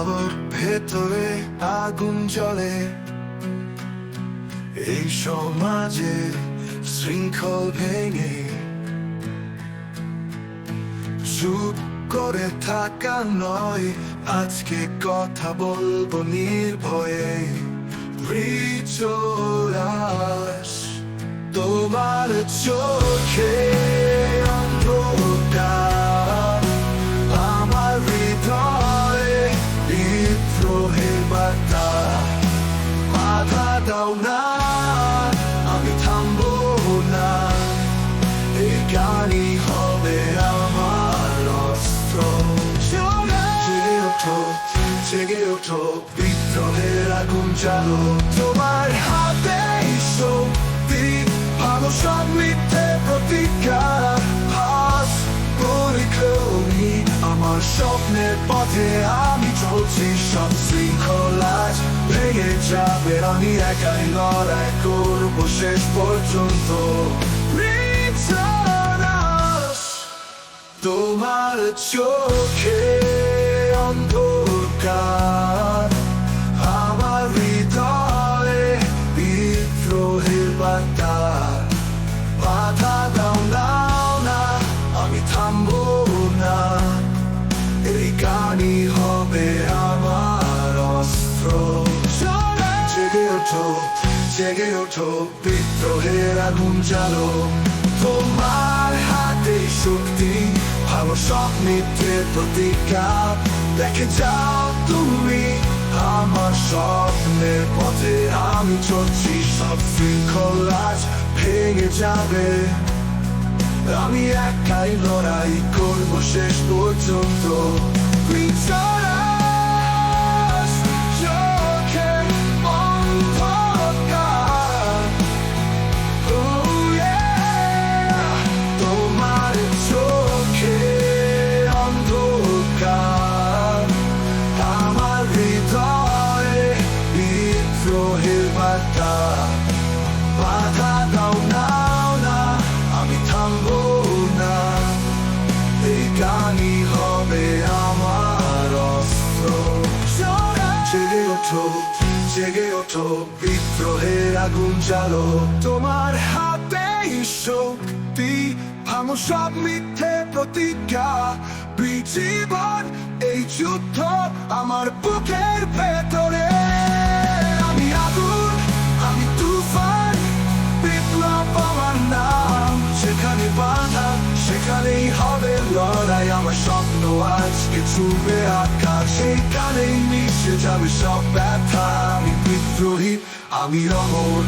আলোর ভেতরে আগুন জ্বলে। এই সমাজে শৃঙ্খল ভেঙে। চুপ করে থাকা নয়, আজকে কথা বলব নির্ভয়ে। তোমার চোখে। জেগে ওঠো বিদ্রোহের আগুন চালো তোমার হাতে শক্তি ভালো সব মিথ্যে প্রতিজ্ঞা। হাস পরিক্রমী আমার স্বপ্নের পথে। আমি চলছি, সব শৃঙ্খলাজ ভেঙে যাবে। আমি একাই লড়াই করব শেষ পর্যন্ত। তোমার চোখে অন্ধকার আমার হৃদয়ে বিদ্রোহের বার্তা। বাধা দাও নাও না, আমি থামবো না। এই গানই হবে আমার অস্ত্র। জেগে ওঠো জেগে ওঠো, বিদ্রোহের আগুন জ্বালো। তোমার হাতে শক্তি, ভালো সব মিথ্যে প্রতিজ্ঞা। দেখে যাও তুমি আমার স্বপ্নের পথে আমি চলছি, সব শৃঙ্খলাজ ভেঙে যাবে। আমি একাই লড়াই করব শেষ পর্যন্ত। আমার জেগে ওঠো, জেগে আগুন জ্বালো। তোমার হাতে শক্তি, ভাঙো মিথ্যে প্রতিজ্ঞা। জীবন এই যুদ্ধ আমার বুকের ভেতরে। আমার স্বপ্ন আজকে ছুবে আকাশ সেখানেই মিশে যাবে সব ব্যথা আমি বিদ্রোহী আমি অমর